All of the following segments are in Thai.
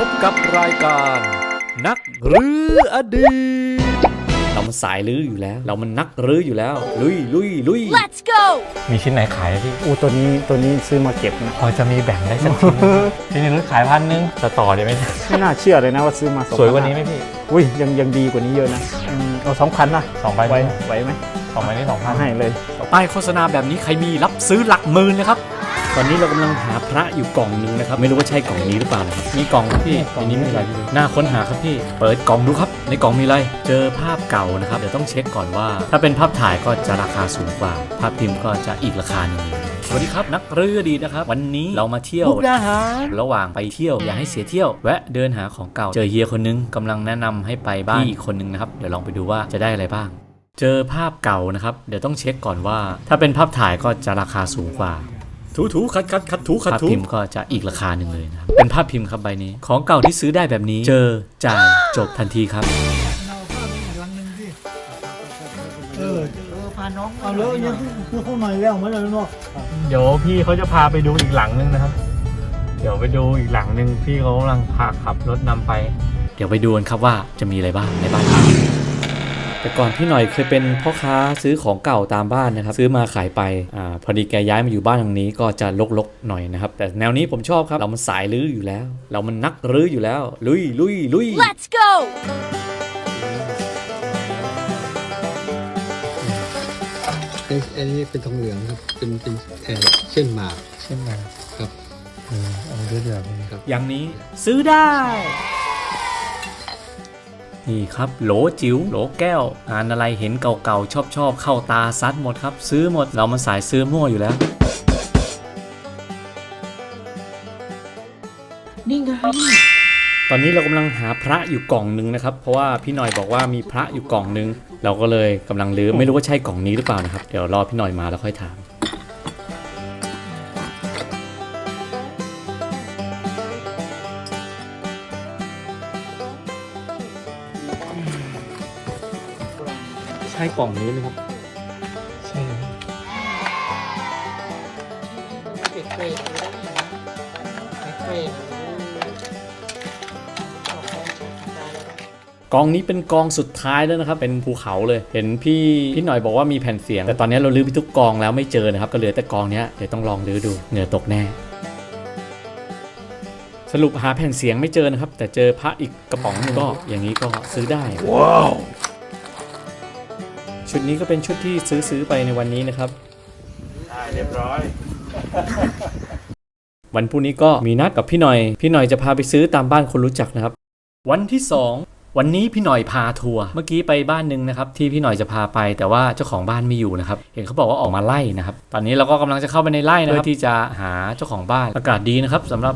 พบกับรายการ นักรื้ออดีต เรามันสายลื้ออยู่แล้ว เรามันนักรื้ออยู่แล้ว ลุยลุยลุย Let's go! มีชิ้นไหนขายอะพี่ อู้ตัวนี้ตัวนี้ซื้อมาเก็บนะ พอจะมีแบ่งได้สักชิ้นไหมชิ้นหนึงขายพันหนึงจะต่อได้ไหมไม่น่าเชื่อเลยนะว่าซื้อมาสองสวยกว่านี้ไหมพี่อุ้ยยังยังดีกว่านี้เยอะนะอืมเอาสองพันนะสองใบไหวนี้ไหวไหมสองใบนี้สองพันให้เลย ป้ายโฆษณาแบบนี้ใครมีรับซื้อหลักหมื่นเลยครับ ตอนนี้เรากำลังหาพระอยู่กล่องหนึงนะครับ ไม่รู้ว่าใช่กล่องนี้หรือเปล่านะครับมีกล่องครับพี่อันนี้ไม่เป็นไรพี่น่าค้นหาครับพี่ เปิดกล่องดูครับ ในกล่องมีอะไร เจอภาพเก่านะครับ เดี๋ยวต้องเช็คก่อนว่า ถ้าเป็นภาพถ่ายก็จะราคาสูงกว่า ภาพพิมพ์ก็จะอีกราคาหนึ่งสวัสดีครับนักเรือดีนะครับ วันนี้เรามาเที่ยว มุกดาหาร ระหว่างไปเที่ยวอย่าให้เสียเที่ยว แวะเดินหาของเก่า เจอเฮียคนนึงกำลังแนะนำให้ไปบ้านพี่อีกคนนึงนะครับ เดี๋ยวลองไปดูว่าจะได้อะไรบ้าง เจอภาพเก่านะครับ เดี๋ยวต้องเช็คก่อนว่า ถ้าเป็นภาพถ่ายก็จะราคาสูงกว่า ถูถูคัดคัดคัดถูคัดถูภาพพิมพ์ก็จะอีกราคาหนึ่งเลยนะครับเป็นภาพพิมพ์ครับใบนี้ ของเก่าที่ซื้อได้แบบนี้ เจอจ่ายจบทันทีครับ เออเออพาน้องเอาแล้วยังคือข้างในแล้วไม่ได้เนาะเดี๋ยวพี่เขาจะพาไปดูอีกหลังนึงนะครับ เดี๋ยวไปดูอีกหลังนึงพี่เขากำลังพาขับรถนำไป เดี๋ยวไปดูกันครับว่าจะมีอะไรบ้างในบ้านเรา แต่ก่อนพี่หน่อยเคยเป็นพ่อค้าซื้อของเก่าตามบ้านนะครับ ซื้อมาขายไปอ่าพอดีแกย้ายมาอยู่บ้านหลังนี้ก็จะลกๆหน่อยนะครับ แต่แนวนี้ผมชอบครับ เรามันสายลื้ออยู่แล้ว เรามันนักลื้ออยู่แล้ว ลุยลุยลุย Let's go! ไอ้ไอ้นี่เป็นทองเหลืองครับ เป็นเป็นเอ่อเช่นหมากเช่นกันครับ เออเอาเดือดเดือดๆเลย อย่างนี้ซื้อได้ นี่ครับโหลจิ๋วโหลแก้วงานอะไรเห็นเก่าๆ ชอบๆ เข้าตาซัดหมดครับ ซื้อหมดเรามันสายซื้อมั่วอยู่แล้ว นี่ไงตอนนี้เรากำลังหาพระอยู่กล่องหนึงนะครับ เพราะว่าพี่หน่อยบอกว่ามีพระอยู่กล่องหนึงเราก็เลยกำลังลืมไม่รู้ว่าใช่กล่องนี้หรือเปล่านะครับ เดี๋ยวรอพี่หน่อยมาแล้วค่อยถาม ใช่กล่องนี้ไหมครับ ใช่กองนี้เป็นกองสุดท้ายแล้วนะครับ เป็นภูเขาเลย เห็นพี่พี่หน่อยบอกว่ามีแผ่นเสียง แต่ตอนนี้เราลื้อไปทุกกองแล้วไม่เจอนะครับ ก็เหลือแต่กองนี้เดี๋ยวต้องลองลื้อดูเหงื่อตกแน่ สรุปหาแผ่นเสียงไม่เจอนะครับ แต่เจอพระอีกกระป๋องหนึงก็อย่างนี้ก็ซื้อได้ว้าว ชุดนี้ก็เป็นชุดที่ซื้อซื้อไปในวันนี้นะครับได้เรียบร้อย วันพรุ่งนี้ก็มีนัดกับพี่หน่อย พี่หน่อยจะพาไปซื้อตามบ้านคนรู้จักนะครับ วันที่ 2 วันนี้พี่หน่อยพาทัวร์เมื่อกี้ไปบ้านหนึ่งนะครับที่พี่หน่อยจะพาไปแต่ว่าเจ้าของบ้านไม่อยู่นะครับ เห็นเขาบอกว่าออกมาไล่นะครับ ตอนนี้เราก็กำลังจะเข้าไปในไร่นะครับเพื่อที่จะหาเจ้าของบ้านอากาศดีนะครับสำหรับ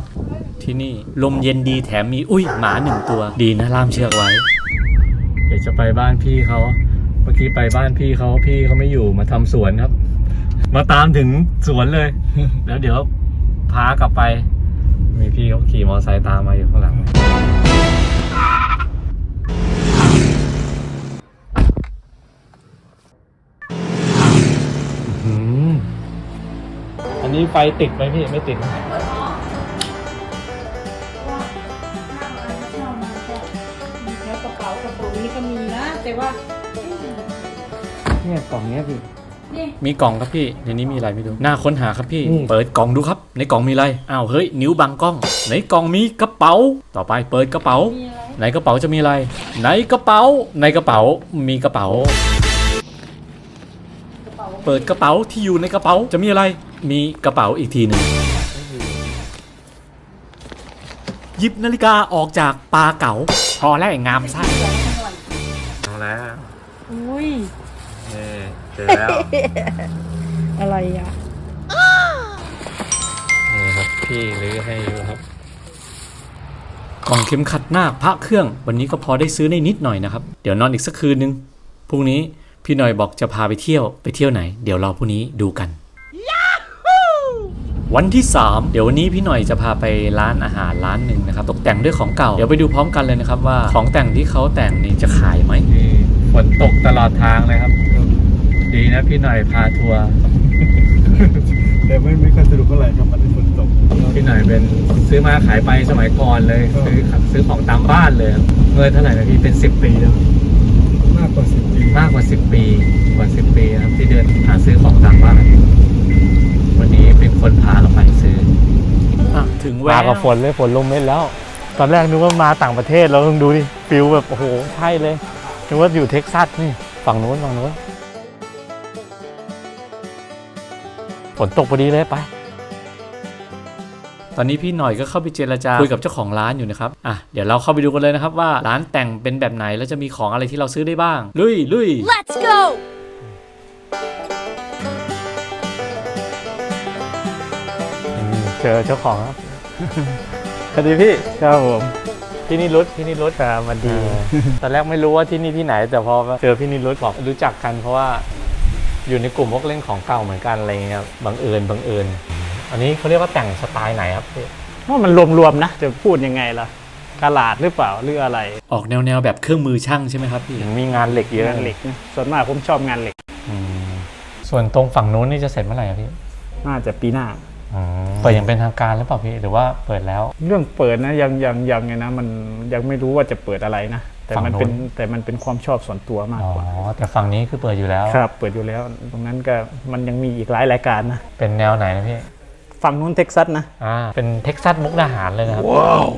ที่นี่ลมเย็นดีแถมมีอุ้ยหมาหนึ่งตัวดีนะล่ามเชือกไว้ เดี๋ยวจะไปบ้านพี่เขาเมื่อกี้ไปบ้านพี่เขาพี่เขาไม่อยู่มาทำสวนครับ มาตามถึงสวนเลย แล้วเดี๋ยวพากลับไป มีพี่เขาขี่มอเตอร์ไซค์ตามมาอยู่ข้างหลังอื้อหืออันนี้ไฟติดไหมพี่ไม่ติดแล้วกระเป๋ากระเป๋านี้ก็มีนะแต่ว่า เนี่ยกล่องเนี้ยพี่ นี่มีกล่องครับพี่ ในนี้มีอะไรไม่รู้น่าค้นหาครับพี่ อืม เปิดกล่องดูครับ ในกล่องมีอะไร อ้าวเฮ้ยนิ้วบังกล้อง ในกล่องมีกระเป๋า ต่อไปเปิดกระเป๋า มีอะไรในกระเป๋าจะมีอะไร ในกระเป๋า ในกระเป๋ามีกระเป๋า กระเป๋าเปิดกระเป๋าที่อยู่ในกระเป๋าจะมีอะไร มีกระเป๋าอีกทีหนึ่งหยิบนาฬิกาออกจากปาเก๋าพอแล้วไอ้งามไส้เอา จอแล้ว อะไรอะ นี่ครับพี่รื้อให้อยู่ครับ กล่องเข็มขัดหน้าพระเครื่อง วันนี้ก็พอได้ซื้อได้นิดหน่อยนะครับ เดี๋ยวนอนอีกสักคืนนึง พรุ่งนี้พี่หน่อยบอกจะพาไปเที่ยว ไปเที่ยวไหน เดี๋ยวรอพรุ่งนี้ดูกัน วันที่ 3 เดี๋ยววันนี้พี่หน่อยจะพาไปร้านอาหารร้านหนึ่งนะครับ ตกแต่งด้วยของเก่า เดี๋ยวไปดูพร้อมกันเลยนะครับว่าของแต่งที่เขาแต่งนี่จะขายไหมนี่ฝนตกตลอดทางเลยครับ ดีนะพี่หน่อยพาทัวร์ แต่ไม่ไม่ค่อยสนุกเท่าไหร่ครับมันฝนตกเอพี่หน่อยเป็นซื้อมาขายไปสมัยก่อนเลย ซื้อซื้อของตามบ้านเลยครับเงินเท่าไหร่นะพี่เป็นสิบปีแล้วมากกว่าสิบปีมากกว่าสิบปีกว่าสิบปีนะครับที่เดินหาซื้อของตามบ้าน วันนี้เป็นคนพาเราไปซื้ออะถึงแวมากับฝนเลยฝนลงเม็ดแล้ว ตอนแรกนึกว่ามาต่างประเทศเราต้องดูดิฟิลแบบโอ้โหใช่เลยนึกว่าอยู่เท็กซัสนี่ฝั่งนู้นฝั่งนู้น ฝนตกพอดีเลยไป ตอนนี้พี่หน่อยก็เข้าไปเจรจาคุยกับเจ้าของร้านอยู่นะครับอะเดี๋ยวเราเข้าไปดูกันเลยนะครับว่าร้านแต่งเป็นแบบไหนแล้วจะมีของอะไรที่เราซื้อได้บ้าง ลุยลุย Let's go! เจอเจ้าของครับ สวัสดีพี่ครับผมพี่นิรุตพี่นิรุตครับมาดี ตอนแรกไม่รู้ว่าที่นี่ที่ไหน แต่พอเจอพี่นิรุตบอกรู้จักกันเพราะว่า อยู่ในกลุ่มพวกเล่นของเก่าเหมือนกันอะไรเงี้ยครับบังเอิญบังเอิญอันนี้เขาเรียกว่าแต่งสไตล์ไหนครับพี่ว่ามันรวมๆนะ จะพูดยังไงล่ะกาลาดหรือเปล่าหรืออะไร ออกแนวแนวๆแบบเครื่องมือช่างใช่ไหมครับพี่มีงานเหล็กเยอะงานเหล็กนะส่วนมากผมชอบงานเหล็ก อืมส่วนตรงฝั่งนู้นนี่จะเสร็จเมื่อไหร่อะพี่น่าจะปีหน้า เปิดอย่างเป็นทางการหรือเปล่าพี่หรือว่าเปิดแล้ว เรื่องเปิดนะยังยังยังไงนะมันยังไม่รู้ว่าจะเปิดอะไรนะ แต่มันเป็นฝั่งนู้นแต่มันเป็นความชอบส่วนตัวมากอ๋อกว่าแต่ฝั่งนี้คือเปิดอยู่แล้วครับ เปิดอยู่แล้ว ตรงนั้นก็มันยังมีอีกหลายรายการนะเป็นแนวไหนนะพี่ฝั่งนู้นเท็กซัสนะอ่าเป็นเท็กซัสมุกดาหารเลยนะครับ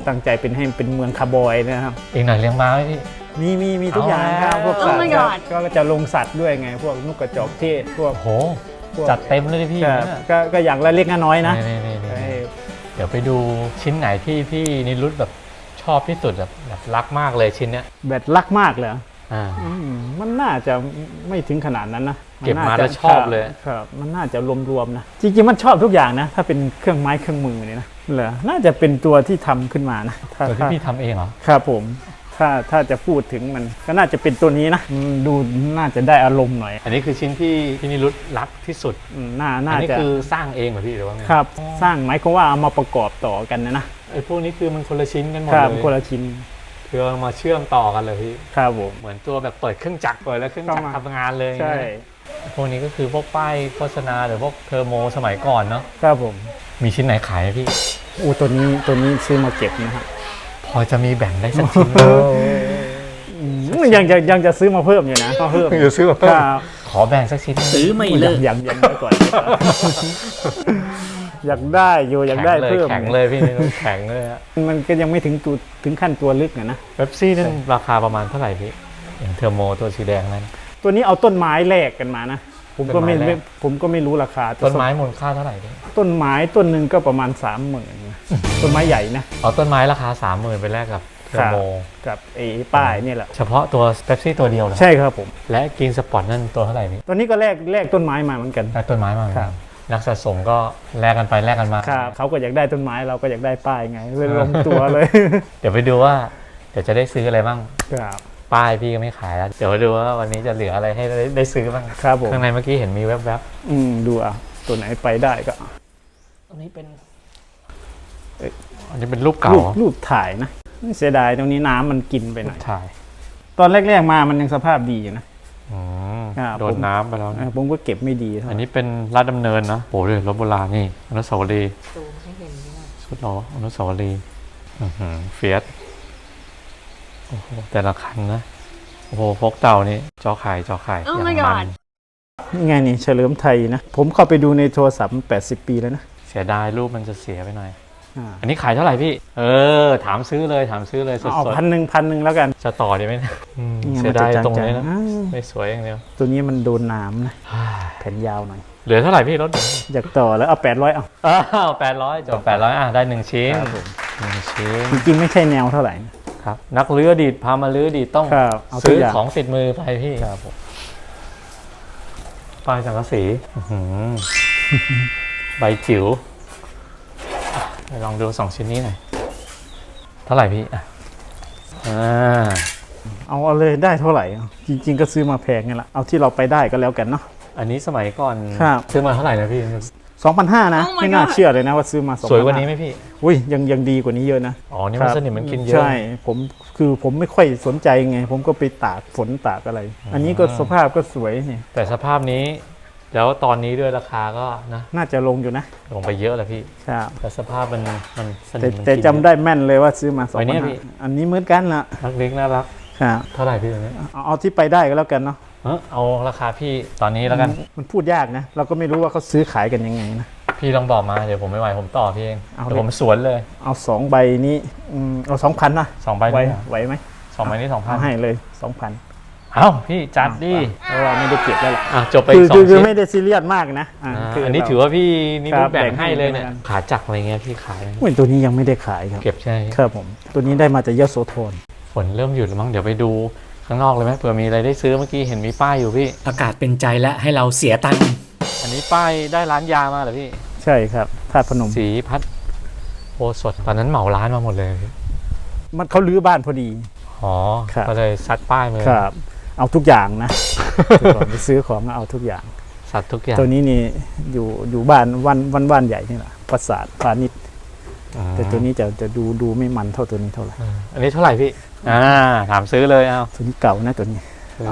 ตั้งใจเป็นให้เป็นเมืองคาร์บอยนะครับอีกหน่อยเลี้ยงม้าไหมพี่มีมีมีทุกอย่างครับเอาแล้วพวกสัต Oh my ว์ครับ God ก็จะลงสัตว์ด้วยไง พวกนกกระจอกเทศพวกโอ้โหพวกจัดเต็มเลยดิพี่ครับเนี่ยก็ก็อย่างละเล็กละน้อยนะนี่นี่นี่เอ้ยเดี๋ยวไปดูชิ้นไหนที่พี่นิรุตแบบ ชอบที่สุดแบบแบบรักมากเลยชิ้นเนี้ยแบตรักมากเลยอ่า อืมมันน่าจะไม่ถึงขนาดนั้นนะเก็บมาน่จะแล้วชอบเลยครับ มันน่าจะรวมๆนะ จริงๆมันชอบทุกอย่างนะ ถ้าเป็นเครื่องไม้เครื่องมือเนี่ยนะเหรอน่าจะเป็นตัวที่ทำขึ้นมานะถ้า ตัวที่ถ้าพี่ทำเองเหรอ ครับผม ถ้าถ้าจะพูดถึงมันก็น่าจะเป็นตัวนี้นะอืมดูน่าจะได้อารมณ์หน่อยอันนี้คือชิ้นที่พี่นิรุตรักที่สุดอืมน่าอัน่านนี้จะคือสร้างเองเหรอพี่หรือว่าไงครับ สร้างหมายความว่าเอามาประกอบต่อกันนะนะ ไอ้พวกนี้คือมันคนละชิ้นกันหมดครับเลยคนละชิ้นคือเอามาเชื่อมต่อกันเลยพี่ ครับผม เหมือนตัวแบบเปิดเครื่องจักรเปิดแล้วเครื่องจักรเข้ามาทำงานเลยใช่ พวกนี้ก็คือพวกป้ายโฆษณาหรือพวกเทอร์โมสมัยก่อนเนาะ ครับผม มีชิ้นไหนขายไหมพี่ อู้ตัวนี้ตัวนี้ซื้อมาเก็บนะฮะพอจะมีแบ่งได้สักชิ้นไหมอืมยังจะยังจะซื้อมาเพิ่มอยู่นะก็เพิ่มหรือซื้อมาคเพิ่มรับขอแบ่งสักชิ้นหนึ่งซื้อไม่เลิกอยากอยากได้ก่อน อยากได้อยู่อยากได้แข็งเลยเพิ่มแข็งเลยพี่นี่ต้องแข็งเลยฮะมันก็ยังไม่ถึงตัวถึงขั้นตัวลึกอะนะเบปซี่นั่นราคาประมาณเท่าไหร่พี่อย่างเทอร์โมตัวสีแดงนั้นตัวนี้เอาต้นไม้แลกกันมานะผมก็ไม่ต้นไม้แลกไม่ผมก็ไม่รู้ราคาต้นไม้มูลค่าเท่าไหร่พี่ต้นไม้ต้นหนึ่งก็ประมาณสามหมื่นต้นไม้ใหญ่นะเอาต้นไม้ราคาสามหมื่นไปแลกกับเทอร์โมกับไอ้ป้ายเนี่ยแหละเฉพาะตัวเบปซี่ตัวเดียวเหรอใช่ครับผมและกินสปอร์ตนั่นตัวเท่าไหร่พี่ตัวนี้ก็แลกแลกต้นไม้มาเหมือนกันได้ต้นไม้มาเหมือนครักันบ นักสะสมก็แลกกันไปแลกกันมา ครับเขาก็อยากได้ต้นไม้เราก็อยากได้ป้ายไงเลยลงตัวเลย เดี๋ยวไปดูว่าเดี๋ยวจะได้ซื้ออะไรบ้าง ครับ ป้ายพี่ก็ไม่ขายแล้ว เดี๋ยวไปดูว่าวันนี้จะเหลืออะไรให้ได้ได้ซื้อบ้างครับผม ข้างในเมื่อกี้เห็นมีแวบอืมดูอะตัวไหนไปได้ก็ๆอันนี้เป็นอันนี้เป็นรูปเก่ารูปเหรอรูปถ่ายนะเสียดายตรงนี้น้ำมันกินไปหรูน่อปยถ่ายตอนแรกๆมามันยังสภาพดีอยู่นะ อืม ครับโดนน้ำไปแล้วเอนะอผมก็เก็บไม่ดีเท่าไหอันร่นี้เป็นลาดดำเนินนะโอ้โหเลยรถโบราณนี่อนุสาวรีย์สุดหรออนุสาวรีย์อื้อหือเฟียสโอ้โหแต่ละคันนะโอ้โหพกเต่านี่จอไข่จอไข่ Oh อย่าง my มัน god นี่ไงนี่เฉลิมไทยนะ ผมเข้าไปดูในโทรศัพท์มัน80 ปีแล้วนะ เสียดายรูปมันจะเสียไปหน่อย อ่าอันนี้ขายเท่าไหร่พี่ เออ ถามซื้อเลยถามซื้อเลยสเอาดพันหนึ่งพันหนึ่งแล้วกันๆจะต่อดีไหมเนี่ยอืมนี่ไงเสียดายมันจะตรงนี้จานะงๆอ้าวไม่สวยอย่างเดียว ตัวนี้มันโดนน้ำนะแผ่นยาวหน่อย เหลือเท่าไหร่พี่รถอยากต่อแล้วเอา800เอาอ้าวแปดร้อยจบแปดร้อยอะได้หนึ่งชิ้นครับผมหนึ่งชิ้น จริงๆไม่ใช่แนวเท่าไหร่ครับ นักเรืออดีตพามาเรืออดีตต้องครับเอาทุซื้กออย่างของติดมือไปพี่ครับผมป้ายสังกะสีอื้อหือใบจิ๋วอะไป ลองดูสองชิ้นนี้หน่อย เท่าไหร่พี่อะอ่าเอาเอาเลยได้เท่าไหร่เอาจริง ๆ ก็ซื้อมาแพงไงละเอาที่เราไปได้ก็แล้วกันเนาะ อันนี้สมัยก่อนครับ ซื้อมาเท่าไหร่นะพี่ 2,500นะ Oh my ไม่น่า God เชื่อเลยนะว่าซื้อมา2,500สวยกว่านี้ไหมพี่ อุ้ยยังยังดีกว่านี้เยอะนะอ๋อ นี่มันครับสนิมมันกินเยอะ ใช่ผมคือผมไม่ค่อยสนใจไง ผมก็ไปตากฝนตากอะไร อันนี้ก็สภาพก็สวยนี่แต่สภาพนี้ แล้วตอนนี้ด้วยราคาก็นะน่าจะลงอยู่นะลงไปเยอะแล้วพี่ครับแต่สภาพมันมันสนิแต่มมันแต่กิน จำได้แม่นเลยว่าซื้อมาสองไว้พัเนี่นยพี่ อันนี้เหมือนกันละรักเล็กน่ารักครับเท่าไหร่พี่ตัวนี้เอาเอาที่ไปได้ก็แล้วกันเนาะเอ้อเอาราคาพี่ตอนนี้แล้วกัน มันพูดยากนะ เราก็ไม่รู้ว่าเขาซื้อขายกันยังไงนะ พี่ลองบอกมาเดี๋ยวผมไม่ไหวผมต่อพี่เองเอาเดี๋ยวผมสวนเลยเอาสองใบนี้อืมเอาสองพันนะสองใบไหวนี้ไหวไหมสองใบนี้สองพันเอาให้เลยสองพัน เอ้าพี่จัดดิเพราะว่าไม่ได้เก็บแล้วล่ะอะจบไปคือสอคืงอคือชิ้นไม่ได้ซีเรียสมากนะอ่าอ่าคือันนี้เรถือว่าพี่นี่ครับแบ่งแบ่งให้เลยเนี่ยให้ขาจักรอะไรเงี้ยพี่ขายไหมโอ้ยตัวนี้ยังไม่ได้ขายครับเก็บใช่ไหมครับผม ตัวนี้ได้มาจากยโสธรฝนเริ่มหยุดแล้วมั้งเดี๋ยวไปดูข้างนอกเลยไหมเผื่อมีอะไรได้ซื้อเมื่อกี้เห็นมีป้ายอยู่พี่ อากาศเป็นใจและให้เราเสียตังค์อันนี้ป้ายได้ร้านยามาเหรอพี่ ใช่ครับธาตุพนมสีพัดโอสถตอนนั้นเหมาร้านมาหมดเลยพี่มันเขาลื้อบ้านพอดี อ๋อ ครับ ก็เลยซัดป้ายมาเลยครับ เอาทุกอย่างนะแต่ก่อนไปซื้อของก็เอาทุกอย่าง สัตว์ทุกอย่างตัวนี้นี่อยู่อยู่บ้านวันวันบ้านใหญ่นี่แหละปราสาทพาณิชย์อืมแต่ตัวนี้จะจะดูดูไม่มันเท่าตัวนี้เท่าไหร่อืมอันนี้เท่าไหร่พี่ อ่า ถามซื้อเลยเอาตัวนี้เก่านะตัวนี้ ซื้อ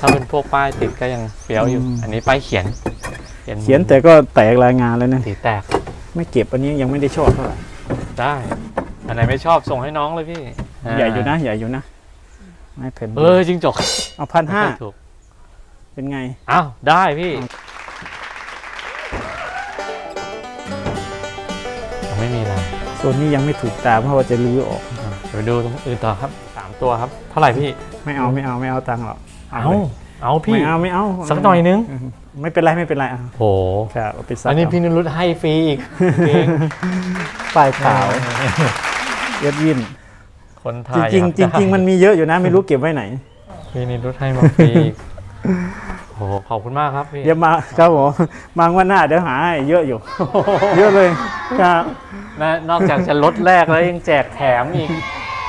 ถ้าเป็นพวกป้ายติดก็ยังเฟี้ยวอยู่ อืม อันนี้ป้ายเขียนเขียนแต่ก็แตกรายงานแล้วนะสีแตกไม่เก็บอันนี้ยังไม่ได้ชอบเท่าไหร่ได้ อันไหนไม่ชอบส่งให้น้องเลยพี่าใหญ่อยู่นะใหญ่อยู่นะ ไม่เพ็นเออจริงจกเอาพันห้าไม่ค่อยถูกเป็นไง อ้าว ได้พี่ยังไม่มีอะไรส่วนนี้ยังไม่ถูกตามเพราะว่าจะรื้อออกอะเดี๋ยวไปดูตรงอื่นต่อครับสามตัวครับ เท่าไหร่พี่ ไม่เอาไม่เอาไม่เอาตังค์หรอกเอาเลยเอาพี่ไม่เอาไม่เอาสักหน่อยนึง ไม่เป็นไรไม่เป็นไรอะโหครับเอาไปซักอันนี้เอาพี่นรุตให้ฟรีอีกเองป้ายขาวเอ็ดวิน คนจถ่ายริงอยากๆจริงได้ๆมันมีเยอะอยู่นะไม่รู้เก็บไว้ไหนพี่นิรุตให้มาฟรีอีกโหขอบคุณมากครับพี่เดี๋ยวมาครับผมมางวันหน้าเดี๋ยวหาให้เยอะอยู่ เยอะเลยครับนะนอกจากจะลดแรกแล้วยังแจกแถมอีก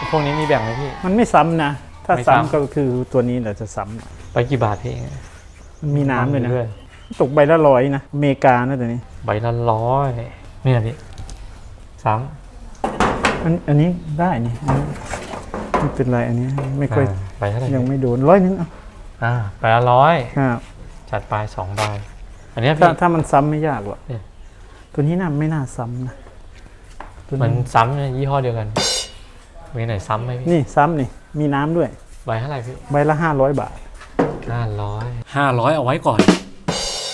พวกนี้มีแบ่งไหมพี่ มันไม่ซ้ำนะ ถ้าไม่ซ้ำ ซ้ำก็คือตัวนี้แหละจะซ้ำหน่อยไปกี่บาทพี่มันมีน้ำด้วยนะตกใบละร้อยนะอเมริกานะตัวนี้ใบละร้อยเนี่ยพี่ซ้ อันอันนี้ได้นี่อันนี้ไม่เป็นไรอันนี้ไม่ำค่อยอ่าใบเท่าไหร่ยังไม่โดนร้อยนึงเอาอ่าใบละร้อยครับจัดไปสองใบอันเนี้ยถ้าพี่ถ้ามันซ้ำไม่ยากหรอกเนี่ย ตัวนี้น่าไม่น่าซ้ำนะตัวมันซ้ำเนี่ยยี่ห้อเดียวกันมีไหนซ้ำไหมพี่นี่ซ้ำนี่มีน้ำด้วย ใบเท่าไหร่พี่ใบละห้าร้อยบาท ห้าร้อย500เอาไว้ก่อน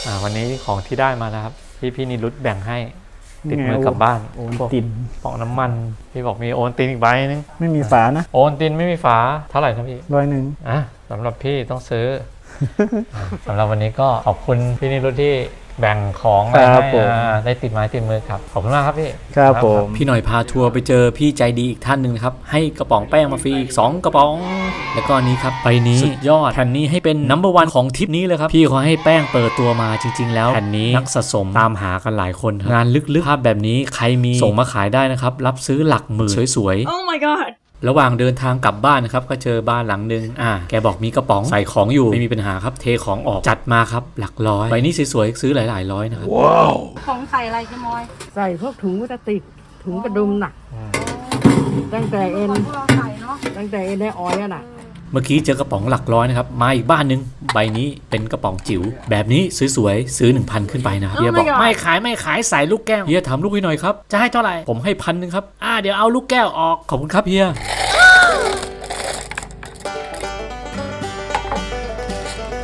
อ่าวันนี้ของที่ได้มานะครับ พี่พี่นิรุตแบ่งให้ ติดนี่ไงมือกลับบ้านโอนตินปอกน้ำมัน พี่บอกมีโอนตินอีกใบนึง ไม่มีฝานะ โอนตินไม่มีฝา เท่าไหร่นะพี่ร้อยหนึ่งอะสำหรับพี่ต้องซื้ออะสำหรับวันนี้ก็ขอบคุณพี่นิรุตที่ แบ่งของอะไรครับให้ผม อ่าได้ติดไม้ติดมือครับ ขอบคุณมากครับพี่ ครับผม พี่หน่อยพาทัวร์ไปเจอพี่ใจดีอีกท่านหนึ่งนะครับ ให้กระป๋องแป้งมาฟรีอีก 2 กระป๋อง แล้วก็อันนี้ครับใบนี้สุดยอดแผ่นนี้ให้เป็นนัมเบอร์วันของทริปนี้เลยครับ พี่เขาให้แป้งเปิดตัวมาจริง ๆ แล้วแผ่นนี้นักสะสมตามหากันหลายคนครับงานลึกๆภาพแบบนี้ใครมีส่งมาขายได้นะครับ รับซื้อหลักหมื่นสวยๆ Oh my god ระหว่างเดินทางกลับบ้านนะครับก็เจอบ้านหลังนึงอ่าแกบอกมีกระป๋องใส่ของอยู่ไม่มีปัญหาครับเทของออกจัดมาครับหลักร้อยใบนี้สวยๆซื้อหลายๆร้อยนะครับของใส่อะไรขโมยใส่พวกถุงพลาสติกถุงกระดุมน่ะตั้งแต่เอ็นของพวกเราใส่เนาะตั้งแต่เอ็นได้ออยล์อะน่ะ เมื่อกี้เจอกระป๋องหลักร้อยนะครับ มาอีกบ้านนึง ใบนี้เป็นกระป๋องจิ๋ว แบบนี้สวยๆ ซื้อ 1,000 ขึ้นไปนะครับเฮียบอก ไม่ขายไม่ขายใส่ลูกแก้ว เฮียถามลูกให้หน่อยครับ จะให้เท่าไหร่ ผมให้พันหนึ่งครับ อ่าเดี๋ยวเอาลูกแก้วออก ขอบคุณครับเฮีย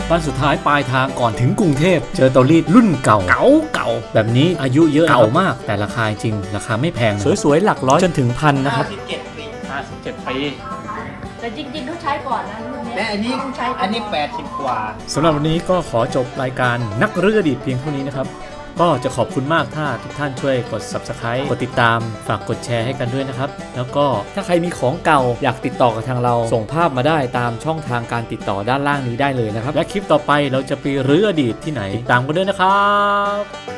บ้านสุดท้ายปลายทางก่อนถึงกรุงเทพ เจอเตารีดรุ่นเก่า เก่าเก่า แบบนี้อายุเยอะเก่ามาก แต่ราคาจริง ราคาไม่แพง สวยๆ หลักร้อยจนถึงพันนะครับ57ปี แต่จริงๆต้องใช้ก่อนนะรุ่นเนี้ยและอันนี้ต้องใช้อันนี้ 80 กว่า สำหรับวันนี้ก็ขอจบรายการนักเรืออดีตเพียงเท่านี้นะครับ ก็จะขอบคุณมากถ้าทุกท่านช่วยกด subscribe กดติดตาม ฝากกดแชร์ให้กันด้วยนะครับ แล้วก็ถ้าใครมีของเก่าอยากติดต่อกับทางเรา ส่งภาพมาได้ตามช่องทางการติดต่อด้านล่างนี้ได้เลยนะครับ และคลิปต่อไปเราจะไปเรืออดีตที่ไหนติดตามกันด้วยนะครับ